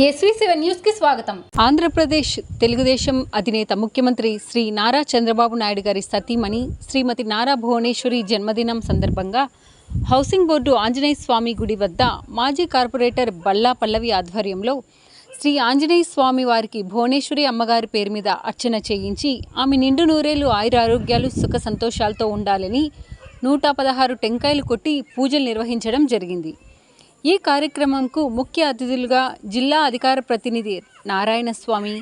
SV స్వాగతం. ఆంధ్రప్రదేశ్ తెలుగుదేశం అధినేత ముఖ్యమంత్రి శ్రీ నారా చంద్రబాబు నాయుడు గారి సతీమణి శ్రీమతి నారా భువనేశ్వరి జన్మదినం సందర్భంగా హౌసింగ్ బోర్డు ఆంజనేయ స్వామి గుడి వద్ద మాజీ కార్పొరేటర్ బల్లా పల్లవి ఆధ్వర్యంలో శ్రీ ఆంజనేయ స్వామి వారికి భువనేశ్వరి అమ్మగారి పేరు మీద అర్చన చేయించి ఆమె నిండు నూరేలు ఆయురారోగ్యాలు సుఖ సంతోషాలతో ఉండాలని నూట పదహారు టెంకాయలు కొట్టి పూజలు నిర్వహించడం జరిగింది. ఈ కార్యక్రమంకు ముఖ్య అతిథులుగా జిల్లా అధికార ప్రతినిధి నారాయణస్వామి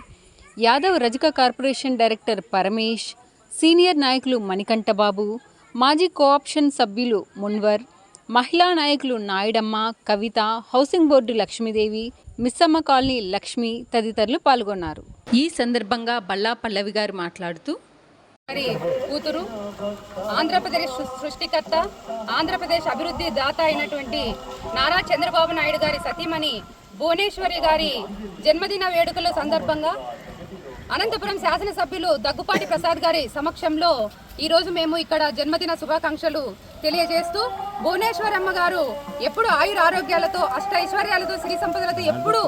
యాదవ్ రజక కార్పొరేషన్ డైరెక్టర్ పరమేష్ సీనియర్ నాయకులు మణికంఠబాబు మాజీ కోఆప్షన్ సభ్యులు మున్వర్ మహిళా నాయకులు Nayudamma Kavitha housing board Lakshmidevi Missamma colony Lakshmi తదితరులు పాల్గొన్నారు. ఈ సందర్భంగా బల్లా పల్లవి గారు మాట్లాడుతూ మరి కూతురు. ఆంధ్రప్రదేశ్ సృష్టికర్త ఆంధ్రప్రదేశ్ అభివృద్ధి దాత అయినటువంటి నారా చంద్రబాబు నాయుడు గారి సతీమణి భువనేశ్వరి గారి జన్మదిన వేడుకల సందర్భంగా అనంతపురం శాసనసభ్యులు దగ్గుపాటి ప్రసాద్ గారి సమక్షంలో ఈరోజు మేము ఇక్కడ జన్మదిన శుభాకాంక్షలు తెలియజేస్తూ భువనేశ్వరమ్మ గారు ఎప్పుడు ఆయుర ఆరోగ్యాలతో అష్ట ఐశ్వర్యాలతో శ్రీ సంపదలతో ఎప్పుడు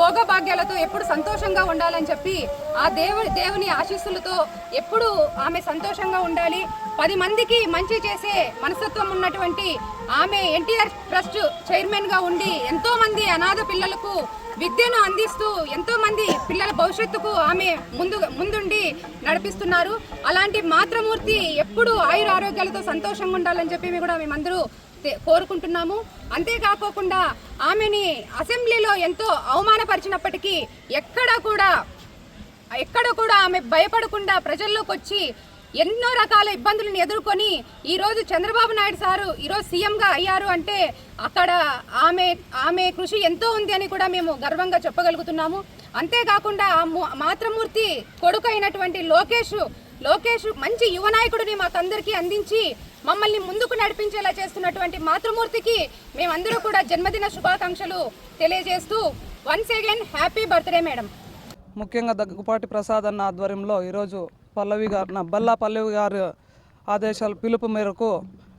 భోగభాగ్యాలతో ఎప్పుడు సంతోషంగా ఉండాలని చెప్పి ఆ దేవు దేవుని ఆశీస్సులతో ఎప్పుడు ఆమె సంతోషంగా ఉండాలి. పది మందికి మంచి చేసే మనస్తత్వం ఉన్నటువంటి ఆమె ఎన్టీఆర్ ట్రస్ట్ చైర్మన్గా ఉండి ఎంతో మంది అనాథ పిల్లలకు విద్యను అందిస్తూ ఎంతో మంది పిల్లల భవిష్యత్తుకు ఆమె ముందు ముందుండి నడిపిస్తున్నారు. అలాంటి ప్రతి ఎప్పుడు ఆయుర ఆరోగ్యాలతో సంతోషంగా ఉండాలని చెప్పి మేము కూడా మేమందరూ కోరుకుంటున్నాము. అంతేకాకోకుండా ఆమెని అసెంబ్లీలో ఎంతో అవమానపరిచినప్పటికీ ఎక్కడా కూడా ఎక్కడ కూడా ఆమె భయపడకుండా ప్రజల్లోకి వచ్చి ఎన్నో రకాల ఇబ్బందులను ఎదుర్కొని ఈరోజు చంద్రబాబు నాయుడు సారు ఈరోజు సీఎంగా అయ్యారు అంటే అక్కడ ఆమె ఆమె కృషి ఎంతో ఉంది అని కూడా మేము గర్వంగా చెప్పగలుగుతున్నాము. అంతేకాకుండా ఆ మాతృమూర్తి కొడుకు అయినటువంటి లోకేష్ లోకేష్ మంచి యువ నాయకుడిని మాకందరికీ అందించి మమ్మల్ని ముందుకు నడిపించేలా చేస్తున్నటువంటి మాతృమూర్తికి మేమందరూ కూడా జన్మదిన శుభాకాంక్షలు తెలియజేస్తూ once again happy birthday madam ముఖ్యంగా దగ్గుపాటి ప్రసాద్ అన్న ఆధ్వర్యంలో ఈరోజు పల్లవి గారు బల్లా పల్లవి గారు ఆదేశాల పిలుపు మేరకు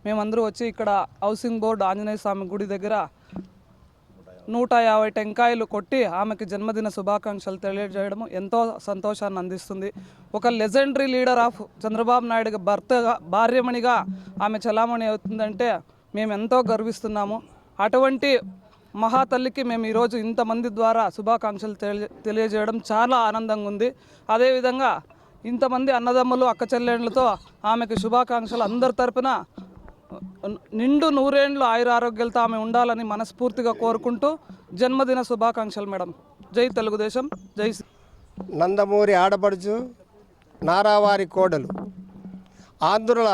మేమందరూ వచ్చి ఇక్కడ హౌసింగ్ బోర్డు ఆంజనేయ స్వామి గుడి దగ్గర నూట యాభై టెంకాయలు కొట్టి ఆమెకి జన్మదిన శుభాకాంక్షలు తెలియజేయడం ఎంతో సంతోషాన్ని అందిస్తుంది. ఒక legendary leader of Chandrababu Naidu భర్తగా భార్యమణిగా ఆమె చలామణి అవుతుందంటే మేము ఎంతో గర్విస్తున్నాము. అటువంటి మహాతల్లికి మేము ఈరోజు ఇంతమంది ద్వారా శుభాకాంక్షలు తెలియజేయడం చాలా ఆనందంగా ఉంది. అదేవిధంగా ఇంతమంది అన్నదమ్ములు అక్క చెల్లెండ్లతో ఆమెకు శుభాకాంక్షలు అందరి తరపున నిండు నూరేండ్లు ఆయుర ఆరోగ్యాలతో ఆమె ఉండాలని మనస్ఫూర్తిగా కోరుకుంటూ జన్మదిన శుభాకాంక్షలు మేడం. జై తెలుగుదేశం జై నందమూరి ఆడపడుచు నారావారి కోడలు. ఆంధ్రుల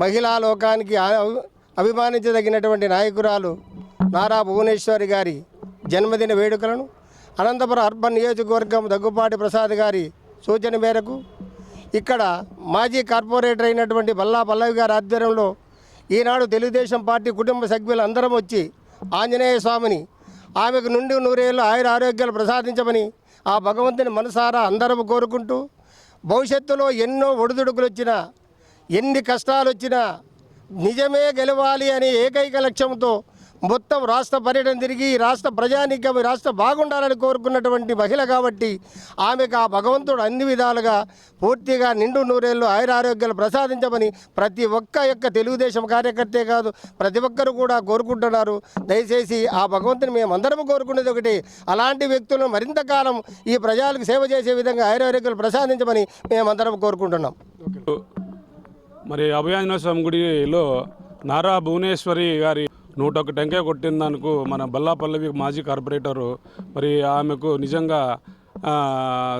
మహిళా లోకానికి అభిమానించదగినటువంటి నాయకురాలు నారా భువనేశ్వరి గారి జన్మదిన వేడుకలను అనంతపురం అర్బన్ నియోజకవర్గం దగ్గుపాటి ప్రసాద్ గారి సూచన మేరకు ఇక్కడ మాజీ కార్పొరేటర్ అయినటువంటి బల్లా పల్లవి గారి ఆధ్వర్యంలో ఈనాడు తెలుగుదేశం పార్టీ కుటుంబ సభ్యులు అందరం వచ్చి ఆంజనేయ స్వామిని ఆమెకు నుండి నూరేళ్ళు ఆయుర ఆరోగ్యాలు ప్రసాదించమని ఆ భగవంతుని మనసారా అందరం కోరుకుంటూ భవిష్యత్తులో ఎన్నో ఒడిదుడుకులు వచ్చినా ఎన్ని కష్టాలు వచ్చినా నిజమే గెలవాలి అనే ఏకైక లక్ష్యంతో మొత్తం రాష్ట్ర పర్యటన తిరిగి రాష్ట్ర ప్రజానికి రాష్ట్రం రాష్ట్ర బాగుండాలని కోరుకున్నటువంటి మహిళ కాబట్టి ఆమెకు ఆ భగవంతుడు అన్ని విధాలుగా పూర్తిగా నిండు నూరేళ్ళు ఆయురారోగ్యాలు ప్రసాదించమని ప్రతి ఒక్క యొక్క తెలుగుదేశం కార్యకర్తే కాదు ప్రతి ఒక్కరు కూడా కోరుకుంటున్నారు. దయచేసి ఆ భగవంతుని మేమందరం కోరుకునేది ఒకటి. అలాంటి వ్యక్తులను మరింత కాలం ఈ ప్రజలకు సేవ చేసే విధంగా ఆయురారోగ్యాలు ప్రసాదించమని మేమందరం కోరుకుంటున్నాం. మరి అభయాంజనేయ స్వామి గుడిలో నారా భువనేశ్వరి గారి నూట ఒక టెంకాయ కొట్టినందుకు మన బల్లాపల్లవి మాజీ కార్పొరేటరు మరి ఆమెకు నిజంగా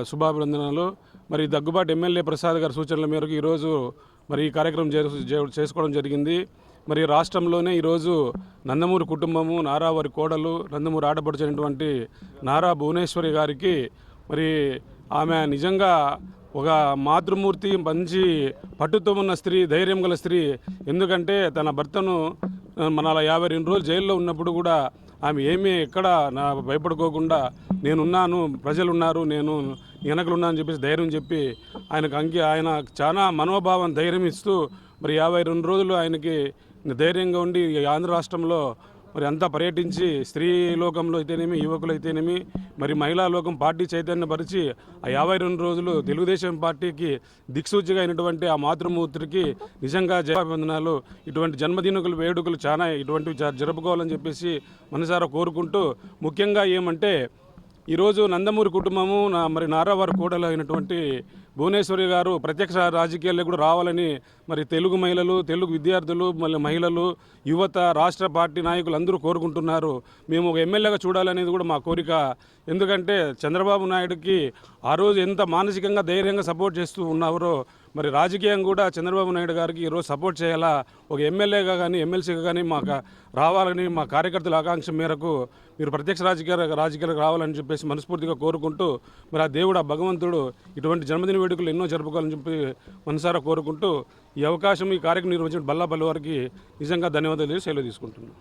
శుభాభినందనలు. మరి దగ్గుబాటు ఎమ్మెల్యే ప్రసాద్ గారి సూచనల మేరకు ఈరోజు మరి ఈ కార్యక్రమం చే- చేసుకోవడం జరిగింది. మరి రాష్ట్రంలోనే ఈరోజు నందమూరి కుటుంబము నారా వారి కోడలు నందమూరి ఆడపడుచినటువంటి నారా భువనేశ్వరి గారికి మరి ఆమె నిజంగా ఒక మాతృమూర్తి మంచి పట్టుతో ఉన్న స్త్రీ ధైర్యం గల స్త్రీ. ఎందుకంటే తన భర్తను మన అలా యాభై రెండు రోజులు జైల్లో ఉన్నప్పుడు కూడా ఆమె ఏమీ ఎక్కడ నా భయపడుకోకుండా నేనున్నాను ప్రజలు ఉన్నారు నేను వెనకలున్నా అని చెప్పేసి ధైర్యం చెప్పి ఆయనకు అంకి ఆయన చాలా మనోభావం ధైర్యం ఇస్తూ మరి యాభై రెండు రోజులు ఆయనకి ధైర్యంగా ఉండి ఆంధ్ర రాష్ట్రంలో మరి అంతా పర్యటించి స్త్రీ లోకంలో అయితేనేమి యువకులు అయితేనేమి మరి మహిళా లోకం పార్టీ చైతన్యపరిచి ఆ యాభై రెండు రోజులు తెలుగుదేశం పార్టీకి దిక్సూచిగా అయినటువంటి ఆ మాతృమూర్తికి నిజంగా జయాభివందనాలు. ఇటువంటి జన్మదినకులు వేడుకలు చాలా ఇటువంటివి జరుపుకోవాలని చెప్పేసి మనసారా కోరుకుంటూ ముఖ్యంగా ఏమంటే ఈరోజు నందమూరి కుటుంబము నా మరి నారావారి కోడలు అయినటువంటి భువనేశ్వరి గారు ప్రత్యక్ష రాజకీయాల్లో కూడా రావాలని మరి తెలుగు మహిళలు తెలుగు విద్యార్థులు మళ్ళీ మహిళలు యువత రాష్ట్ర పార్టీ నాయకులు అందరూ కోరుకుంటున్నారు. మేము ఒక ఎమ్మెల్యేగా చూడాలనేది కూడా మా కోరిక. ఎందుకంటే చంద్రబాబు నాయుడుకి ఆ రోజు ఎంత మానసికంగా ధైర్యంగా సపోర్ట్ చేస్తూ ఉన్నారో మరి రాజకీయం కూడా చంద్రబాబు నాయుడు గారికి ఈరోజు సపోర్ట్ చేయాలా? ఒక ఎమ్మెల్యేగా కానీ ఎమ్మెల్సీగా కానీ మాకు రావాలని మా కార్యకర్తల ఆకాంక్ష మేరకు మీరు ప్రత్యక్ష రాజకీయ రాజకీయాలకు రావాలని చెప్పేసి మనస్ఫూర్తిగా కోరుకుంటూ మరి ఆ దేవుడు ఆ భగవంతుడు ఇటువంటి జన్మదిన వేడుకలు ఎన్నో జరుపుకోవాలని చెప్పి మనసారా కోరుకుంటూ ఈ అవకాశం ఈ కార్యక్రమం నిర్వహించిన బల్లాపల్లి వారికి నిజంగా ధన్యవాదాలు సెలవు తీసుకుంటున్నాను.